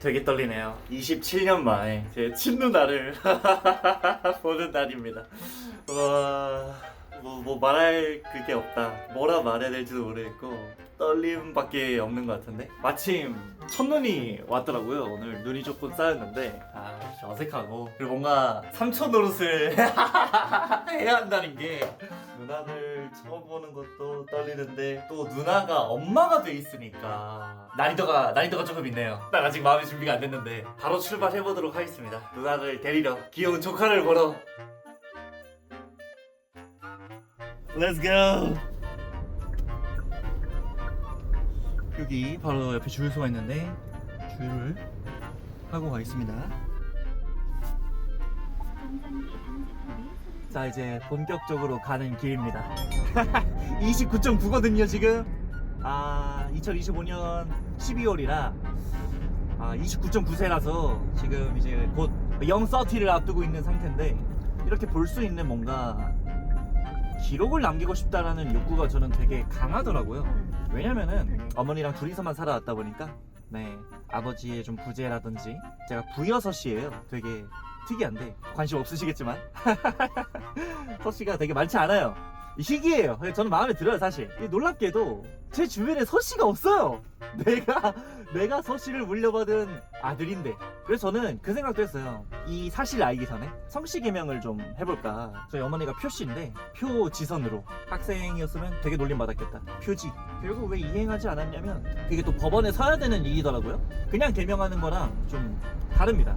되게 떨리네요. 27년 만에 제 친누나를 보는 날입니다. 와, 뭐, 뭐 말할 그게 없다. 뭐라 말해야 될지도 모르겠고 떨림밖에 없는 것 같은데. 마침 첫눈이 왔더라고요. 오늘 눈이 조금 쌓였는데 아 진짜 어색하고 그리고 뭔가 삼촌 노릇을 해야 한다는 게 누나 를 처음 보는 것도 떨리는데 또 누나가 엄마가 돼 있으니까 난이도가 난이도가 조금 있네요. 난 아직 마음의 준비가 안 됐는데 바로 출발해 보도록 하겠습니다. 누나를 데리러 귀여운 조카를 보러. Let's go. 여기 바로 옆에 주유소가 있는데 주유를 하고 가겠습니다. 자 이제 본격적으로 가는 길입니다. 29.9거든요 지금. 아 2025년 12월이라 아 29.9세라서 지금 이제 곧 030를 앞두고 있는 상태인데 이렇게 볼 수 있는 뭔가 기록을 남기고 싶다라는 욕구가 저는 되게 강하더라고요. 왜냐면은 어머니랑 둘이서만 살아왔다 보니까 네 아버지의 좀 부재라든지 제가 부여섯이에요. 되게 특이한데 관심 없으시겠지만. 서씨가 되게 많지 않아요. 희귀해요. 저는 마음에 들어요 사실. 놀랍게도 제 주변에 서씨가 없어요. 내가 내가 서씨를 물려받은 아들인데. 그래서 저는 그 생각도 했어요. 이 사실을 알기 전에 성씨 개명을 좀 해볼까. 저희 어머니가 표씨인데 표지선으로 학생이었으면 되게 놀림받았겠다. 표지. 결국 왜 이행하지 않았냐면 그게 또 법원에 서야 되는 일이더라고요. 그냥 개명하는 거랑 좀 다릅니다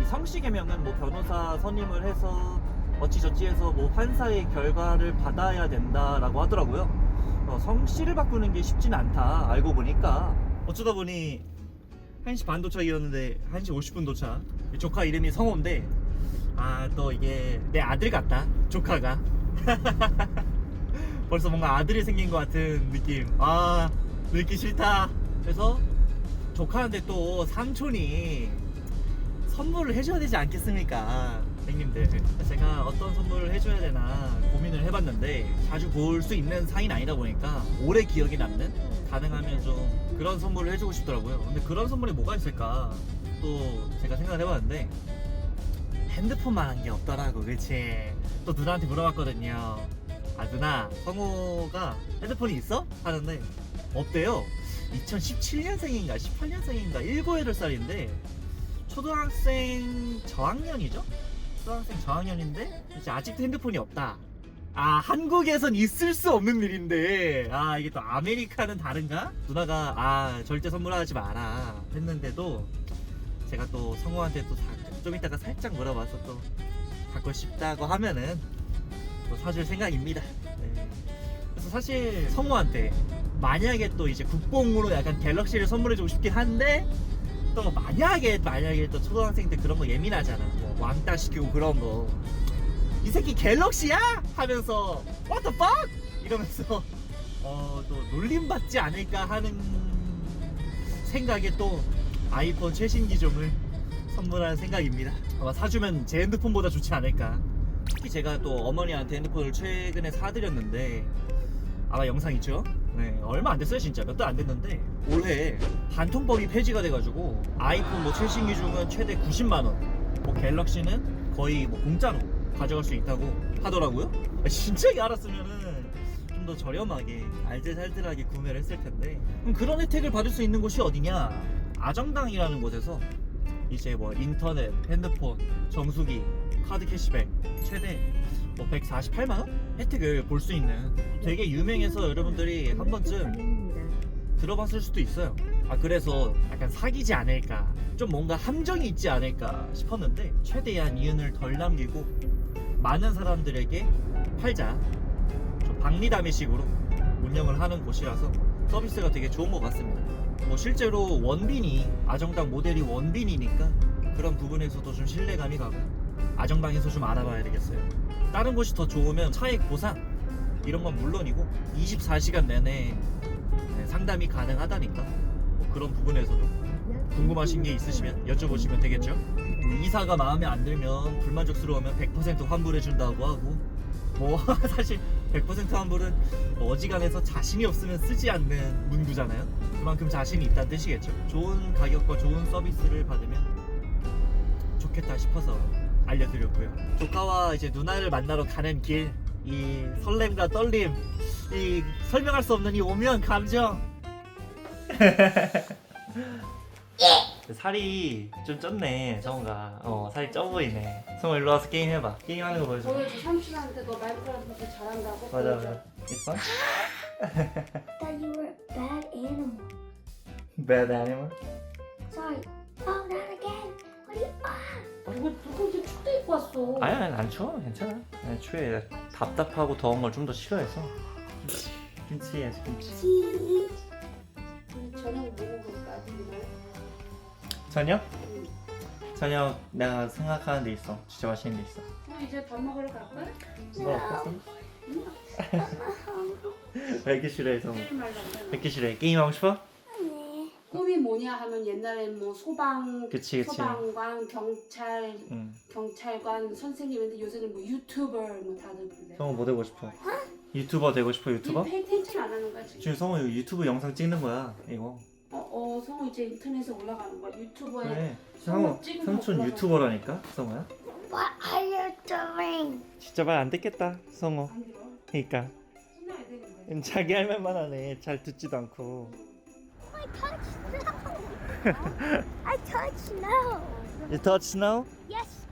이 성씨 개명은 뭐 변호사 선임을 해서 어찌저찌 해서 뭐 판사의 결과를 받아야 된다라고 하더라고요. 어, 성씨를 바꾸는 게 쉽지는 않다 알고 보니까. 어쩌다 보니 1시 반 도착이었는데 1시 50분 도착. 이 조카 이름이 성호인데 아 또 이게 내 아들 같다 조카가. 벌써 뭔가 아들이 생긴 것 같은 느낌. 아 늙기 싫다. 그래서 조카한테 또 삼촌이 선물을 해줘야 되지 않겠습니까? 형님들 제가 어떤 선물을 해줘야 되나 고민을 해봤는데 자주 볼 수 있는 사이는 아니다 보니까 오래 기억에 남는 가능하면 좀 그런 선물을 해주고 싶더라고요. 근데 그런 선물이 뭐가 있을까 또 제가 생각을 해봤는데 핸드폰만 한 게 없더라고 그치? 또 누나한테 물어봤거든요. 아 누나 성우가 핸드폰이 있어? 하는데 없대요. 2017년생인가 18년생인가 7, 8살인데 초등학생 저학년이죠? 초등학생 저학년인데 이제 아직도 핸드폰이 없다 아 한국에선 있을 수 없는 일인데 아 이게 또 아메리카는 다른가? 누나가 아 절대 선물하지 마라 했는데도 제가 또 성우한테 또 좀 이따가 살짝 물어봐서 또 갖고 싶다고 하면은 또 사줄 생각입니다 네. 그래서 사실 성우한테 만약에 또 이제 국뽕으로 약간 갤럭시를 선물해주고 싶긴 한데 또 만약에 만약에 또 초등학생 때 그런 거 예민하잖아 뭐 왕따 시키고 그런 거 이 새끼 갤럭시야? 하면서 What the fuck? 이러면서 어 또 놀림 받지 않을까 하는 생각에 또 아이폰 최신 기종을 선물할 생각입니다 아마 사주면 제 핸드폰보다 좋지 않을까 특히 제가 또 어머니한테 핸드폰을 최근에 사드렸는데 아마 영상 있죠? 네, 얼마 안 됐어요 진짜 몇 달 안 됐는데 올해 반통법이 폐지가 돼가지고 아이폰 뭐 최신 기종은 최대 90만 원, 뭐 갤럭시는 거의 뭐 공짜로 가져갈 수 있다고 하더라고요. 아, 진짜 알았으면은 좀 더 저렴하게 알뜰살뜰하게 구매를 했을 텐데 그럼 그런 혜택을 받을 수 있는 곳이 어디냐? 아정당이라는 곳에서 이제 뭐 인터넷, 핸드폰, 정수기, 카드 캐시백 최대 뭐 148만 원 혜택을 볼 수 있는 되게 유명해서 여러분들이 한 번쯤 들어봤을 수도 있어요. 아 그래서 약간 사기지 않을까, 좀 뭔가 함정이 있지 않을까 싶었는데 최대한 이윤을 덜 남기고 많은 사람들에게 팔자, 좀 박리담의식으로 운영을 하는 곳이라서 서비스가 되게 좋은 것 같습니다. 뭐 실제로 원빈이 아정당 모델이 원빈이니까 그런 부분에서도 좀 신뢰감이 가고 아정당에서 좀 알아봐야 되겠어요. 다른 곳이 더 좋으면 차액 보상 이런 건 물론이고 24시간 내내 네, 상담이 가능하다니까 뭐 그런 부분에서도 궁금하신 게 있으시면 여쭤보시면 되겠죠. 이사가 마음에 안 들면 불만족스러우면 100% 환불해 준다고 하고 뭐 사실 100% 환불은 뭐 어지간해서 자신이 없으면 쓰지 않는 문구잖아요. 그만큼 자신이 있다는 뜻이겠죠. 좋은 가격과 좋은 서비스를 받으면 좋겠다 싶어서 알려드렸고요. 조카와 이제 누나를 만나러 가는 길, 이 설렘과 떨림, 이 설명할 수 없는 이 오묘한 감정. 살이 좀 쪘네, 성우가. 어, 살이 쪄 보이네. 성우 일로 와서 게임 해봐. 게임 하는 거 보여줘. 보여줘 삼촌한테 너 마인크래프트 잘한다고 맞아. 맞아. you were a bad animal. Bad animal? Sorry. Oh, not again. What are you? Ah. 입고 왔어 아니, 아니, 안 추워. 괜찮아. 아니, 추위에 답답하고 더운 걸 좀 더 싫어해서. 김치. 해야지, 김치. 우리 저녁 뭐 먹을까 저녁? 응. 저녁 내가 생각하는 데 있어. 진짜 맛있는 데 있어. 어, 이제 밥 먹으러 갈까? 뭐 없었어? 왜 이렇게 싫어해, 성우? 왜 이렇게 싫어해? 게임하고 싶어? 꿈이 뭐냐 하면 옛날엔 뭐 소방 그치, 그치. 소방관 경찰 응. 경찰관 선생님인데 요새는 뭐 유튜버 뭐 다들 그래 성우 뭐 되고 싶어? 유튜버 되고 싶어, 유튜버? 이 페이텐션 안 하는 거야 지금 지금 성우 이거 유튜브 영상 찍는 거야, 이거. 어, 어 성우 이제 인터넷에 올라가는 거야 유튜버에 그래. 성우 성우, 찍은 삼촌 거 유튜버라니까, 성우야? What are you doing? 진짜 말 안 듣겠다, 성우. 안 들어 그니까. 되는데 자기 할 말만 하네. 잘 듣지도 않고. I touched snow. I touched snow. You touch snow? Yes.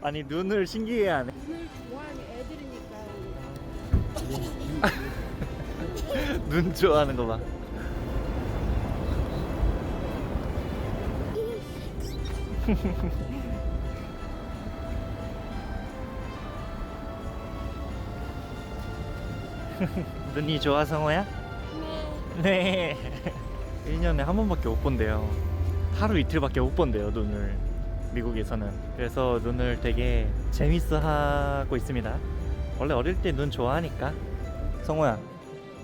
아니 눈을 신기해하네. 오늘 좋아하는 애들이니까 눈 좋아하는 거 봐. 눈이 좋아 성호야? 네. 1년에 한 번밖에 못 본대요. 하루 이틀밖에 못 본대요, 눈을. 미국에서는. 그래서 눈을 되게 재밌어 하고 있습니다. 원래 어릴 때 눈 좋아하니까. 성호야,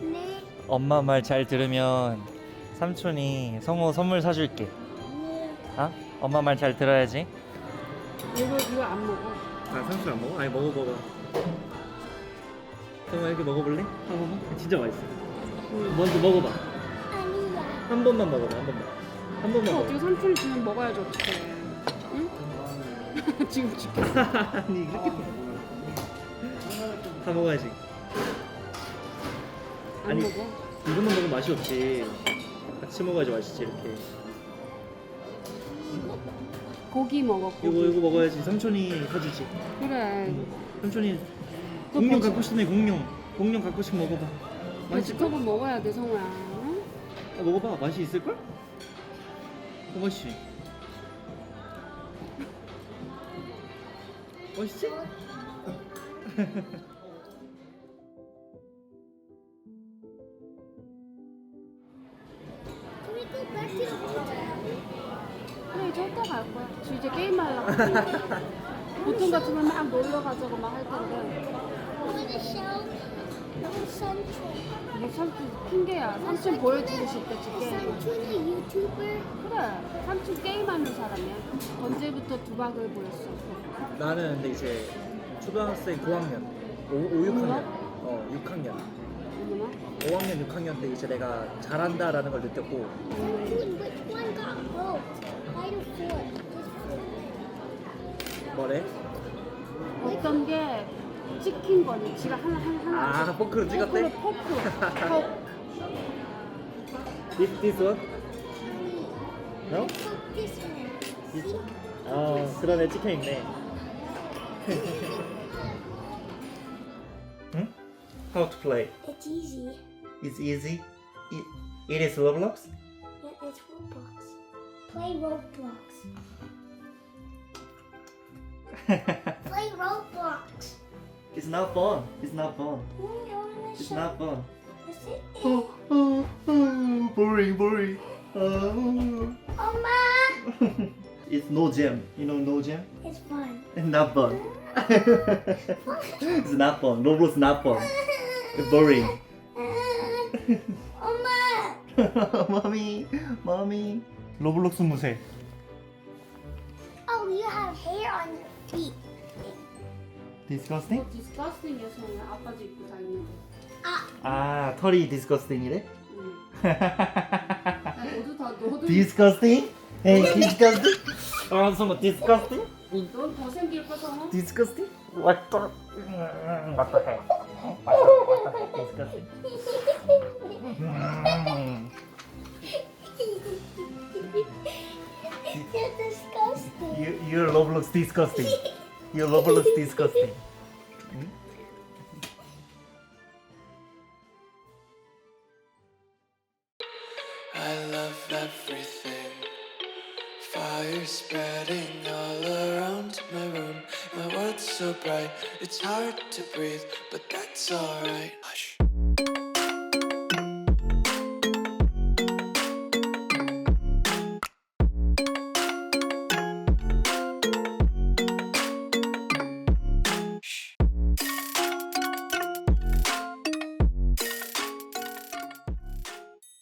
Nee. 엄마 말 잘 들으면 삼촌이 성호 선물 사줄게. 어? 엄마 말 잘 들어야지. 이거 이거 안 먹어 아, 삼촌 안 먹어? 아니, 먹어봐봐. 성호 이렇게 먹어볼래? 한 번만? 진짜 맛있어. 먼저 먹어봐. Ania. 한 번만 먹어봐, 한 번만. 한 번만 어, 먹어. 어떻게 삼촌이 주면 먹어야지 어떡해 응? 지금 줄게 아니 이렇게 다 먹어야지 안 아니. 먹어 이것만 먹으면 맛이 없지 같이 먹어야지 맛있지 이렇게 고기 먹어 고기 이거 이거 먹어야지 삼촌이 사주지 그래 삼촌이 공룡. 갖고 싶네 공룡 공룡 갖고 싶으면 먹어봐 베지터블 먹어야 돼 성우야. 응? 아, 먹어봐. 맛이 있을걸? 어? 그래 이제 갈 거야. 저 이제 게임 하려고. 보통 같으면 막 놀러 가자고 막 할 텐데 Central. 뭐 삼촌 핑계야. 삼촌 보여주고 싶대 지금 the YouTuber. 그래. 삼촌 게임하는 사람이야. 언제부터 두박을 보였어? 나는 근데 이제 초등학생 고학년. 5, 5 6학년. 어 6학년. 어머나? 5학년 6학년 때 이제 내가 잘한다라는 걸 느꼈고. which one got or? Just four. 뭐래? 어떤 게 찍힌 거니 지가 하나 하나 하나 아 포크로 찍었대? 포크 포크 This, this one? No? This one. 어 그러네 찍혀 있네 응? How to play? It's easy. It's easy? It, it is Roblox? Yeah, it's Roblox. Play Roblox. Play Roblox. It's not fun. It's not fun. It's not fun. Oh, oh, oh, boring, boring. Oh. Oma. it's no jam. You know no jam? It's fun. It's not fun. it's not fun. Roblox not fun. It's boring. Oh, Oma. mommy, mommy. Roblox 무색. Oh, you have hair on your feet. Disgusting? 디스커스팅 여성은 아빠도 입고 다니는데. 아 털이 disgusting이래? 응. 아니, 너도 다 너도 disgusting? Hey disgusting? 아 성우 disgusting? 넌더 생길 거 성우? disgusting? What the What the heck? What the, what the heck disgusting? 음. You're disgusting. You, your love looks disgusting. Your love looks disgusting. Hmm? I love everything. Fire spreading all around my room. My world's so bright, it's hard to breathe, but that's alright.